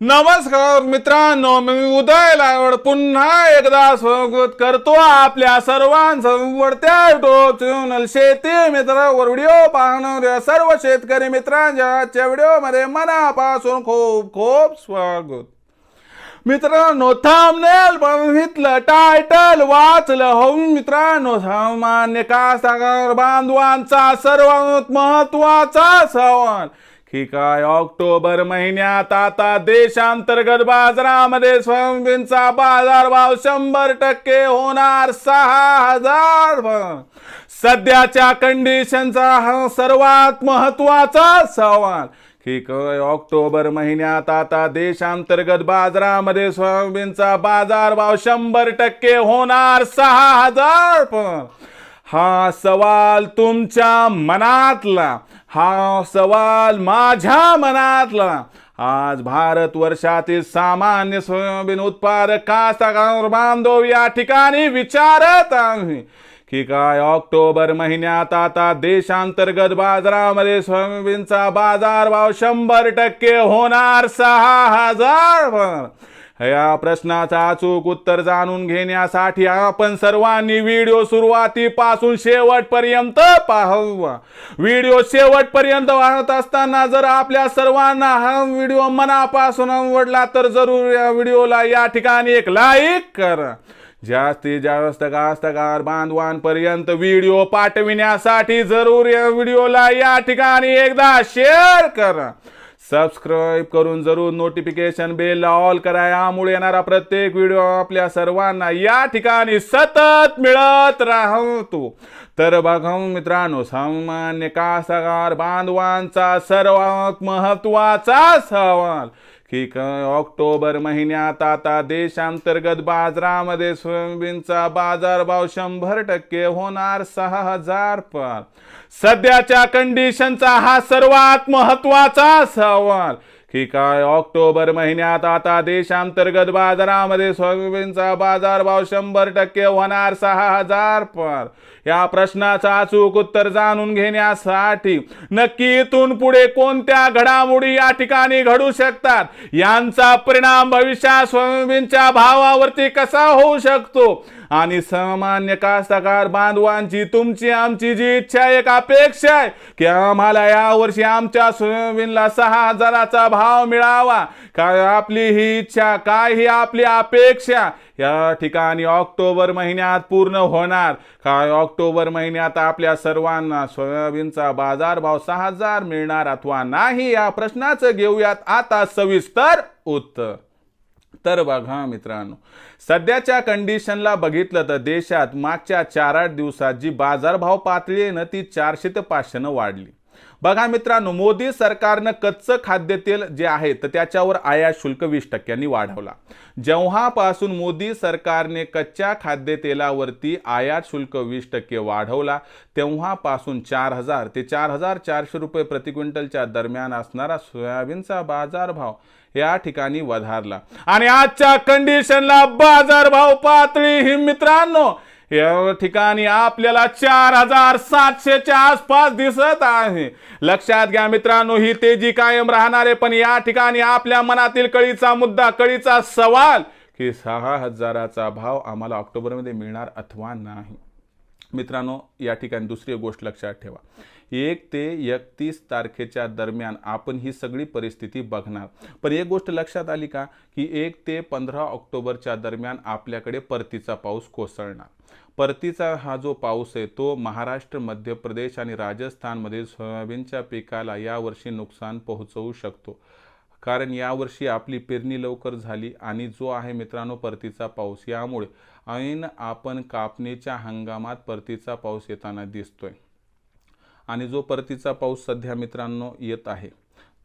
नमस्कार मित्रांनो मी उदय लावड पुन्हा एकदा स्वागत करतो आपल्या सर्वांचवड्या युट्यूब चॅनल शेती मित्र. व्हिडिओ पाहणाऱ्या सर्व शेतकरी मित्रांच्या आजच्या व्हिडिओमध्ये मनापासून खूप खूप स्वागत. मित्रांनो थांबनेल बघितलं टायटल वाचलं. हो मित्रांनो सामान्य कास्तकार बांधवांचा सर्वात महत्त्वाचा सवाल. की काय ऑक्टोबर महिन्यात आता देशांतर्गत बाजारामध्ये सोयाबीनचा बाजारभाव शंभर टक्के होणार सहा हजार. सध्याच्या कंडिशनचा हा सर्वात महत्त्वाचा सवाल. की काय ऑक्टोबर महिन्यात आता देशांतर्गत बाजारामध्ये सोयाबीनचा बाजारभाव शंभर टक्के होणार सहा हजार. हा सवाल तुमच्या मनातला. हा सवाल माझ्या मनातला. आज भारत वर्षातील सामान्य सोयाबीन उत्पादक बांधव या ठिकाणी विचारत आहे की काय ऑक्टोबर महिन्यात आता देशांतर्गत बाजारामध्ये सोयाबीनचा बाजारभाव शंभर टक्के होणार सहा हजार या प्रश्नाचा अचूक उत्तर जाणून घेण्यासाठी आपण सर्वांनी व्हिडिओ सुरुवातीपासून शेवटपर्यंत पाहावा. व्हिडिओ शेवटपर्यंत पाहत असताना जर आपल्या सर्वांना हा व्हिडिओ मनापासून आवडला तर जरूर या व्हिडिओला या ठिकाणी एक लाईक करा. जास्तीत जास्त कास्तकार बांधवांपर्यंत व्हिडिओ पाठविण्यासाठी जरूर या व्हिडिओला या ठिकाणी एकदा शेअर करा. सबस्क्राईब करून जरूर नोटिफिकेशन बेल ऑल करा. यामुळे येणारा प्रत्येक व्हिडिओ आपल्या सर्वांना या ठिकाणी सतत मिळत राहतो. तर बघा मित्रांनो सामान्य कासागार बांधवांचा सर्वात महत्त्वाचा सवाल की ऑक्टोबर महिन्यात आता देशांतर्गत बाजारामध्ये सोयाबीनचा बाजारभाव शंभर टक्के होणार सहा हजार पार. सध्याच्या कंडिशनचा हा सर्वात महत्त्वाचा सवाल. की काय ऑक्टोबर महिन्यात आता देशांतर्गत बाजारामध्ये सोयाबीनचा बाजारभाव शंभर टक्के होणार सहा हजार पर. या प्रश्नाचं अचूक उत्तर जाणून घेण्यासाठी नक्की इथून पुढे कोणत्या घडामोडी या ठिकाणी घडू शकतात? यांचा परिणाम भविष्यात सोयाबीनच्या भावावरती कसा होऊ शकतो? आणि सामान्य कास्तकार बांधवांची तुमची आमची जी इच्छा एक अपेक्षा आहे की आम्हाला यावर्षी आमच्या सोयाबीनला सहा हजाराचा भाव मिळावा. काय आपली ही इच्छा काय ही आपली अपेक्षा? या ठिकाणी ऑक्टोबर महिन्यात पूर्ण होणार. काय ऑक्टोबर महिन्यात आपल्या सर्वांना सोयाबीनचा बाजारभाव सहा हजार मिळणार अथवा नाही या प्रश्नाचं घेऊयात. आता सविस्तर उत्तर. तर बघा मित्रांनो. सध्याच्या कंडिशनला बघितलं तर देशात मागच्या चार आठ दिवसात जी बाजारभाव पातळी आहे ना ती चारशे ते पाचशेनं वाढली. बघा मित्रांनो मोदी सरकारनं कच्चं खाद्यतेल जे आहे तर त्याच्यावर आयात शुल्क वीस टक्क्यांनी वाढवला. जेव्हापासून मोदी सरकारने कच्च्या खाद्यतेलावरती आयात शुल्क वीस टक्के वाढवला तेव्हापासून चार हजार ते चार हजार चारशे रुपये प्रति क्विंटलच्या दरम्यान असणारा सोयाबीनचा बाजारभाव या ठिकाणी वधारला. आणि आजच्या कंडिशनला बाजारभाव पातळी ही मित्रांनो या ठिकाणी आपल्याला चार हजार सातशेच्या आसपास दिसत आहे. लक्षात घ्या मित्रांनो ही तेजी कायम राहणार आहे पण या ठिकाणी आपल्या मनातील कळीचा मुद्दा कळीचा सवाल की सहा हजाराचा भाव आम्हाला ऑक्टोबरमध्ये मिळणार अथवा नाही. मित्रांनो या ठिकाणी दुसरी गोष्ट लक्षात ठेवा. एक ते एकतीस तारखेच्या दरम्यान आपण ही सगळी परिस्थिती बघणार. पण एक गोष्ट लक्षात आली का की एक ते पंधरा ऑक्टोबरच्या दरम्यान आपल्याकडे परतीचा पाऊस कोसळणार. परतीचा हा जो पाऊस आहे तो महाराष्ट्र मध्य प्रदेश आणि राजस्थानमध्ये सोयाबीनच्या पिकाला यावर्षी नुकसान पोहोचवू शकतो. कारण यावर्षी आपली पेरणी लवकर झाली आणि जो आहे मित्रांनो परतीचा पाऊस यामुळे ऐन आपण कापणीच्या हंगामात परतीचा पाऊस येताना दिसतोय. आणि जो परतीचा पाऊस सध्या मित्रांनो येत आहे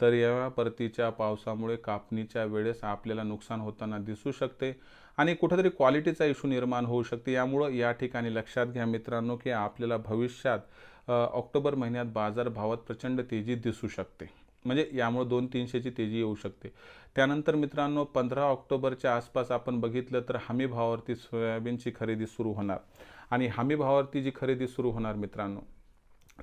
तर या परतीच्या पावसामुळे कापणीच्या वेळेस आपल्याला नुकसान होताना दिसू शकते आणि कुठेतरी क्वालिटीचा इश्यू निर्माण होऊ शकते. यामुळं या ठिकाणी लक्षात घ्या मित्रांनो की आपल्याला भविष्यात ऑक्टोबर महिन्यात बाजारभावात प्रचंड तेजी दिसू शकते. म्हणजे यामुळे दोन तीनशेची तेजी येऊ शकते. त्यानंतर मित्रांनो पंधरा ऑक्टोबरच्या आसपास आपण बघितलं तर हमी भावावरती सोयाबीनची खरेदी सुरू होणार. आणि हमी भावावरती जी खरेदी सुरू होणार मित्रांनो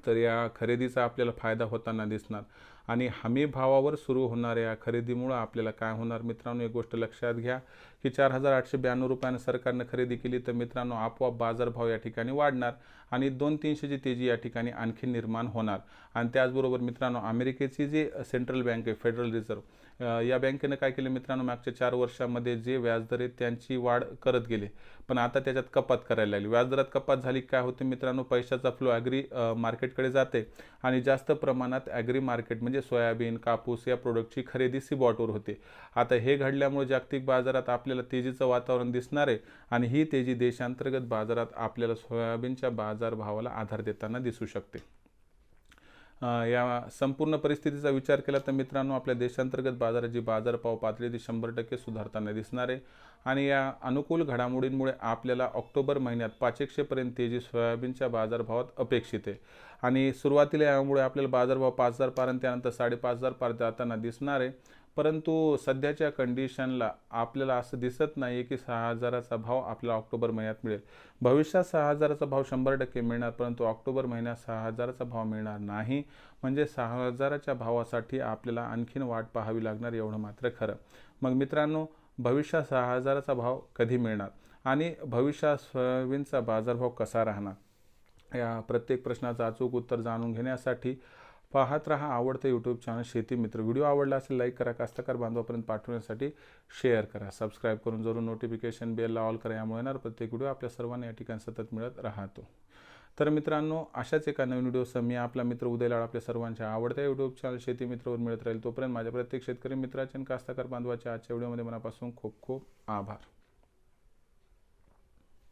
तर या खरेदीचा आपल्याला फायदा होताना दिसणार. आणि हमी भावावर सुरू होणाऱ्या या खरेदीमुळं आपल्याला काय होणार? मित्रांनो एक गोष्ट लक्षात घ्या की चार हजार आठशे ब्याण्णव रुपयानं सरकारनं खरेदी केली तर मित्रांनो आपोआप बाजारभाव या ठिकाणी वाढणार आणि दोन तीनशेची तेजी या ठिकाणी आणखी निर्माण होणार. आणि त्याचबरोबर मित्रांनो अमेरिकेची जी सेंट्रल बँक आहे फेडरल रिझर्व्ह या बँकेनं काय केलं मित्रांनो मागच्या चार वर्षामध्ये जे व्याजदर आहेत त्यांची वाढ करत गेले पण आता त्याच्यात कपात करायला लागली. व्याजदरात कपात झाली काय होते मित्रांनो पैशाचा फ्लो ॲग्री मार्केटकडे जाते आणि जास्त प्रमाणात ॲग्री मार्केट म्हणजे म्हणजे सोयाबीन कापूस या प्रोडक्टची खरेदी सिबॉटवर होते. आता हे घडल्यामुळे जागतिक बाजारात आपल्याला तेजीचं वातावरण दिसणार आहे आणि ही तेजी देशांतर्गत बाजारात आपल्याला सोयाबीनच्या बाजारभावाला आधार देताना दिसू शकते. या संपूर्ण परिस्थितीचा विचार केला तर मित्रांनो आपल्या देशांतर्गत बाजाराची बाजारभाव पातळी ती शंभर टक्के सुधारताना दिसणार आहे. आणि या अनुकूल घडामोडींमुळे आपल्याला ऑक्टोबर महिन्यात पाच एकशेपर्यंत तेजी सोयाबीनच्या बाजारभावात अपेक्षित आहे. आणि सुरुवातीला यामुळे आपल्याला बाजारभाव पाच हजारपर्यंत त्यानंतर साडेपाच हजारपर्यंत जाताना दिसणार आहे. परंतु सध्याच्या कंडिशनला आपल्याला असं दिसत नाही की सहा हजाराचा भाव आपल्याला ऑक्टोबर महिन्यात मिळेल. भविष्यात सहा हजाराचा भाव शंभर टक्के मिळणार परंतु ऑक्टोबर महिन्यात सहा हजाराचा भाव मिळणार नाही. म्हणजे सहा हजाराच्या भावासाठी आपल्याला आणखीन वाट पाहावी लागणार एवढं मात्र खरं. मग मित्रांनो भविष्यात सहा हजाराचा भाव कधी मिळणार? आणि भविष्यात सोयाबीनचा बाजारभाव कसा राहणार? या प्रत्येक प्रश्नाचं अचूक उत्तर जाणून घेण्यासाठी पाहत रहा आवडतं यूट्यूब चॅनल शेती मित्र. व्हिडिओ आवडला असेल लाईक करा. कास्तकार बांधवापर्यंत पाठवण्यासाठी शेअर करा. सबस्क्राईब करून जरूर नोटिफिकेशन बेलला ऑल करा. यामुळे येणार प्रत्येक व्हिडिओ आपल्या सर्वांना या ठिकाणी सतत मिळत राहतो. तर मित्रांनो अशाच एका नवीन व्हिडिओसह मी आपला मित्र उदयलाड आपल्या सर्वांच्या आवडत्या यूट्यूब चॅनल शेती मित्रवर मिळत राहील तोपर्यंत माझ्या प्रत्येक शेतकरी मित्राच्या आणि कास्तकार बांधवाच्या आजच्या व्हिडिओमध्ये मनापासून खूप खूप आभार.